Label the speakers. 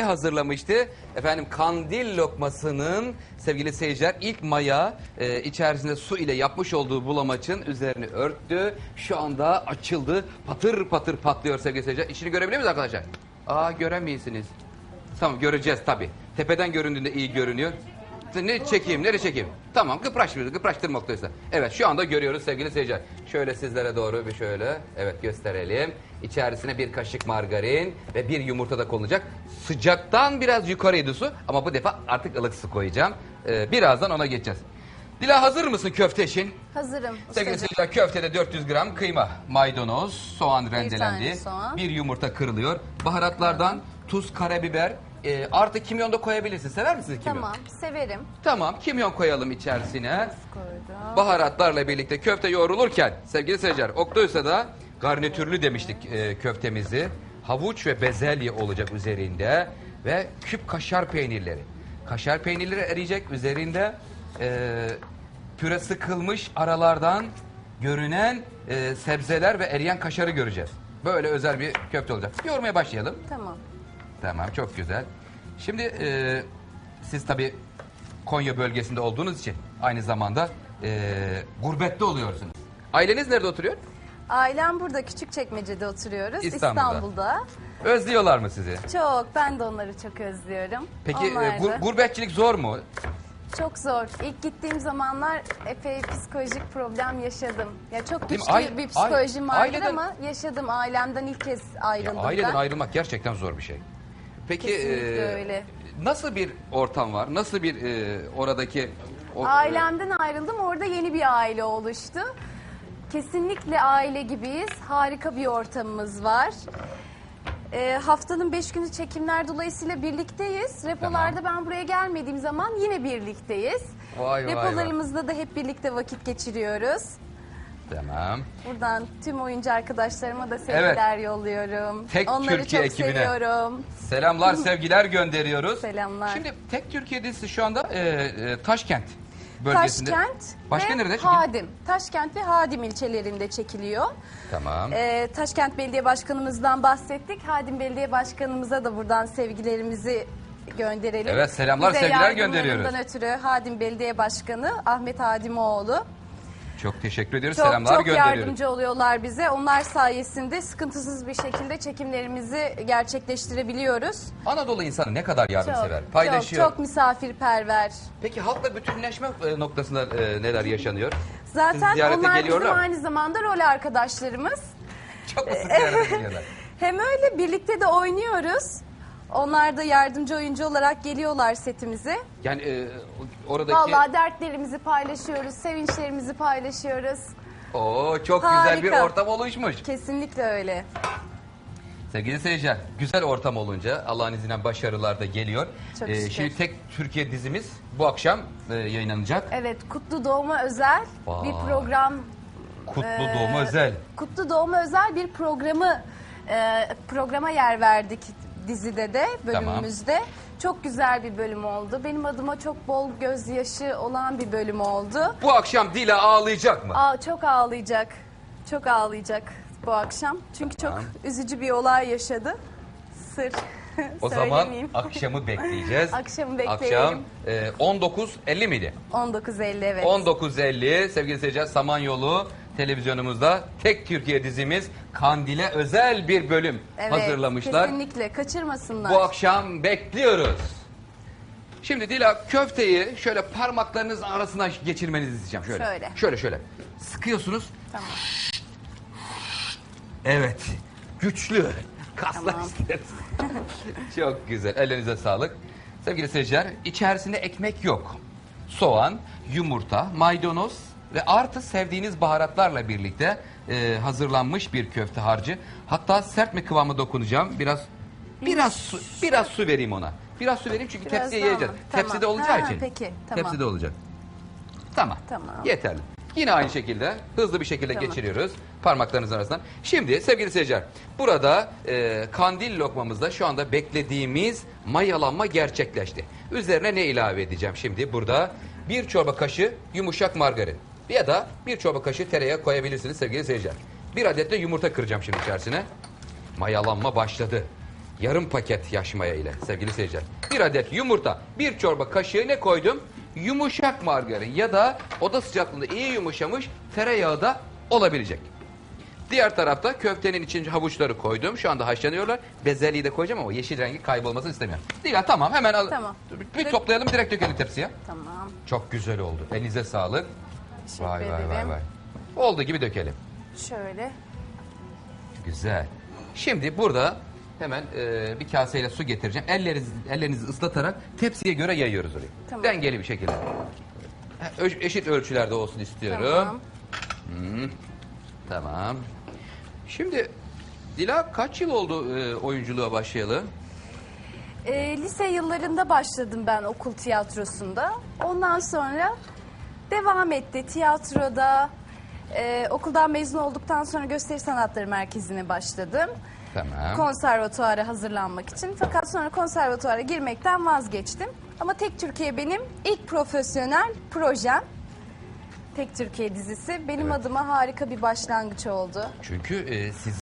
Speaker 1: hazırlamıştı. Efendim kandil lokmasının sevgili seyirciler ilk maya e, içerisinde su ile yapmış olduğu bulamaçın üzerini örttü. Şu anda açıldı. Patır patır patlıyor sevgili seyirciler. İçini görebiliyor muyuz arkadaşlar? Aa göremeyesiniz. Tamam göreceğiz tabi. Tepeden göründüğünde iyi görünüyor. Ne çekeyim, nereye çekeyim? Tamam, kıpraştırıyoruz, kıpraştırma noktası. Evet, şu anda görüyoruz sevgili seyirciler. Şöyle sizlere doğru bir şöyle, evet gösterelim. İçerisine bir kaşık margarin ve bir yumurta da konulacak. Sıcaktan biraz yukarıydı su ama bu defa artık ılık su koyacağım. Ee, birazdan ona geçeceğiz. Dila hazır mısın köfteşin?
Speaker 2: Hazırım.
Speaker 1: Sevgili
Speaker 2: ustacığım.
Speaker 1: seyirciler köftede 400 gram kıyma, maydanoz, soğan rendelendi.
Speaker 2: soğan.
Speaker 1: Bir yumurta kırılıyor. Baharatlardan tuz, karabiber, e, artı kimyon da koyabilirsin. Sever misiniz kimyon?
Speaker 2: Tamam, severim.
Speaker 1: Tamam, kimyon koyalım içerisine.
Speaker 2: Koydum.
Speaker 1: Baharatlarla birlikte köfte yoğrulurken sevgili seyirciler Oktuysa da garnitürlü demiştik e, köftemizi. Havuç ve bezelye olacak üzerinde ve küp kaşar peynirleri. Kaşar peynirleri eriyecek üzerinde e, püre sıkılmış aralardan görünen e, sebzeler ve eriyen kaşarı göreceğiz. Böyle özel bir köfte olacak. Yoğurmaya başlayalım.
Speaker 2: Tamam.
Speaker 1: Tamam çok güzel. Şimdi e, siz tabi Konya bölgesinde olduğunuz için aynı zamanda e, gurbette oluyorsunuz. Aileniz nerede oturuyor?
Speaker 2: Ailem burada Küçükçekmece'de oturuyoruz.
Speaker 1: İstanbul'da.
Speaker 2: İstanbul'da.
Speaker 1: Özlüyorlar mı sizi?
Speaker 2: Çok, ben de onları çok özlüyorum.
Speaker 1: Peki e,
Speaker 2: Onlar
Speaker 1: gur- gurbetçilik zor mu?
Speaker 2: Çok zor. İlk gittiğim zamanlar epey psikolojik problem yaşadım. Ya çok
Speaker 1: Değil mi?
Speaker 2: güçlü
Speaker 1: Aile-
Speaker 2: bir psikolojim vardır
Speaker 1: aileden-
Speaker 2: ama yaşadım. Ailemden ilk kez
Speaker 1: Ya,
Speaker 2: ayrıldım
Speaker 1: aileden
Speaker 2: ben.
Speaker 1: ayrılmak gerçekten zor bir şey. Peki
Speaker 2: Kesinlikle
Speaker 1: e,
Speaker 2: öyle.
Speaker 1: nasıl bir ortam var? Nasıl bir e, oradaki o-
Speaker 2: Ailemden ayrıldım. Orada yeni bir aile oluştu. Kesinlikle aile gibiyiz. Harika bir ortamımız var. Ee, haftanın beş günü çekimler dolayısıyla birlikteyiz. Repolarda ben buraya gelmediğim zaman yine birlikteyiz.
Speaker 1: Vay, vay, vay.
Speaker 2: Repolarımızda da hep birlikte vakit geçiriyoruz.
Speaker 1: Tamam.
Speaker 2: Buradan tüm oyuncu arkadaşlarıma da sevgiler yolluyorum.
Speaker 1: Tek
Speaker 2: Onları
Speaker 1: Türkiye
Speaker 2: çok
Speaker 1: ekibine.
Speaker 2: seviyorum.
Speaker 1: Selamlar, sevgiler gönderiyoruz.
Speaker 2: Selamlar.
Speaker 1: Şimdi Tek Türkiye dizisi şu anda e, e, Taşkent bölgesinde.
Speaker 2: Taşkent
Speaker 1: Başka
Speaker 2: ve
Speaker 1: nerede?
Speaker 2: Hadim. Taşkent ve Hadim ilçelerinde çekiliyor.
Speaker 1: Tamam.
Speaker 2: Ee, Taşkent Belediye Başkanımızdan bahsettik. Hadim Belediye Başkanımıza da buradan sevgilerimizi gönderelim.
Speaker 1: Evet, selamlar, sevgiler
Speaker 2: yardımlarından
Speaker 1: gönderiyoruz.
Speaker 2: ötürü Hadim Belediye Başkanı Ahmet Hadimoğlu.
Speaker 1: Çok teşekkür ediyoruz.
Speaker 2: Çok
Speaker 1: Selamlar
Speaker 2: çok
Speaker 1: gönderiyoruz.
Speaker 2: yardımcı oluyorlar bize. Onlar sayesinde sıkıntısız bir şekilde çekimlerimizi gerçekleştirebiliyoruz.
Speaker 1: Anadolu insanı ne kadar yardımsever,
Speaker 2: Çok,
Speaker 1: paylaşıyor.
Speaker 2: Çok, çok misafirperver.
Speaker 1: Peki halkla bütünleşme e, noktasında e, neler yaşanıyor?
Speaker 2: Zaten onlar bizim aynı zamanda rol arkadaşlarımız.
Speaker 1: Çok mu sık ziyarete geliyorlar?
Speaker 2: Hem öyle birlikte de oynuyoruz. Onlar da yardımcı oyuncu olarak geliyorlar setimize.
Speaker 1: Yani e, oradaki...
Speaker 2: Vallahi dertlerimizi paylaşıyoruz, sevinçlerimizi paylaşıyoruz.
Speaker 1: Oo, çok güzel bir
Speaker 2: Harika.
Speaker 1: ortam oluşmuş.
Speaker 2: Kesinlikle öyle.
Speaker 1: Sevgili seyirciler, güzel ortam olunca Allah'ın izniyle başarılar da geliyor.
Speaker 2: Çok
Speaker 1: E,
Speaker 2: şükür.
Speaker 1: şimdi tek Türkiye dizimiz bu akşam e, yayınlanacak.
Speaker 2: Evet, Kutlu Doğum'a özel
Speaker 1: Vay.
Speaker 2: bir program.
Speaker 1: Kutlu
Speaker 2: Ee,
Speaker 1: Doğum Özel.
Speaker 2: Kutlu Doğum'a özel bir programı e, programa yer verdik dizide de bölümümüzde. Çok güzel bir bölüm oldu. Benim adıma çok bol gözyaşı olan bir bölüm oldu.
Speaker 1: Bu akşam Dila ağlayacak mı?
Speaker 2: Aa, çok ağlayacak. Çok ağlayacak bu akşam. Çünkü
Speaker 1: Tamam.
Speaker 2: çok üzücü bir olay yaşadı. Sır.
Speaker 1: O zaman
Speaker 2: söylemeyeyim.
Speaker 1: akşamı bekleyeceğiz.
Speaker 2: Akşamı bekleyelim.
Speaker 1: Akşam e, 19.50 miydi?
Speaker 2: 19.50 evet.
Speaker 1: 19.50 sevgili seyirciler Samanyolu televizyonumuzda tek Türkiye dizimiz Kandil'e özel bir bölüm
Speaker 2: Evet,
Speaker 1: hazırlamışlar.
Speaker 2: Kesinlikle kaçırmasınlar.
Speaker 1: Bu akşam bekliyoruz. Şimdi Dila köfteyi şöyle parmaklarınızın arasına geçirmenizi isteyeceğim. Şöyle.
Speaker 2: Şöyle.
Speaker 1: Şöyle şöyle. Sıkıyorsunuz.
Speaker 2: Tamam.
Speaker 1: Evet. Güçlü. Kaslar
Speaker 2: Tamam.
Speaker 1: Çok güzel. Ellerinize sağlık. Sevgili seyirciler, içerisinde ekmek yok. Soğan, yumurta, maydanoz ve artı sevdiğiniz baharatlarla birlikte e, hazırlanmış bir köfte harcı. Hatta sert mi kıvamı dokunacağım? Biraz biraz su, biraz su vereyim ona. Biraz su vereyim çünkü
Speaker 2: Biraz
Speaker 1: tepsiye
Speaker 2: daha
Speaker 1: yiyeceğiz.
Speaker 2: Tamam.
Speaker 1: Tepside olacağı
Speaker 2: Ha,
Speaker 1: için.
Speaker 2: peki, tamam.
Speaker 1: Tepside olacak. Tamam.
Speaker 2: Tamam.
Speaker 1: Yeterli. Yine aynı şekilde hızlı bir şekilde
Speaker 2: Tamam.
Speaker 1: geçiriyoruz parmaklarınızın arasından. Şimdi sevgili seyirciler burada e, kandil lokmamızda şu anda beklediğimiz mayalanma gerçekleşti. Üzerine ne ilave edeceğim şimdi? Burada bir çorba kaşığı yumuşak margarin ya da bir çorba kaşığı tereyağı koyabilirsiniz sevgili seyirciler. Bir adet de yumurta kıracağım şimdi içerisine. Mayalanma başladı. yarım paket yaş maya ile sevgili seyirciler. Bir adet yumurta, bir çorba kaşığı ne koydum? Yumuşak margarin ya da oda sıcaklığında iyi yumuşamış tereyağı da olabilecek. Diğer tarafta köftenin içine havuçları koydum. Şu anda haşlanıyorlar. Bezelyeyi de koyacağım ama yeşil rengi kaybolmasını istemiyorum. Diğer tamam hemen al.
Speaker 2: Tamam.
Speaker 1: Bir toplayalım direkt dökelim tepsiye.
Speaker 2: Tamam.
Speaker 1: Çok güzel oldu. Elinize sağlık.
Speaker 2: Teşekkür
Speaker 1: Vay vay vay
Speaker 2: ederim.
Speaker 1: vay. Oldu gibi dökelim.
Speaker 2: Şöyle.
Speaker 1: Güzel. Şimdi burada hemen e, bir kaseyle su getireceğim. Ellerinizi, ellerinizi ıslatarak tepsiye göre yayıyoruz orayı.
Speaker 2: Tamam.
Speaker 1: Dengeli bir şekilde. Ö- Eşit ölçülerde olsun istiyorum.
Speaker 2: Tamam.
Speaker 1: Tamam. Şimdi Dila kaç yıl oldu e, oyunculuğa başlayalı?
Speaker 2: Ee, lise yıllarında başladım ben okul tiyatrosunda. Ondan sonra devam etti tiyatroda. Ee, okuldan mezun olduktan sonra gösteri sanatları merkezine başladım.
Speaker 1: Tamam.
Speaker 2: Konservatuara hazırlanmak için. Fakat sonra konservatuara girmekten vazgeçtim. Ama Tek Türkiye benim ilk profesyonel projem. Tek Türkiye dizisi benim adıma harika bir başlangıç oldu.
Speaker 1: Çünkü e, siz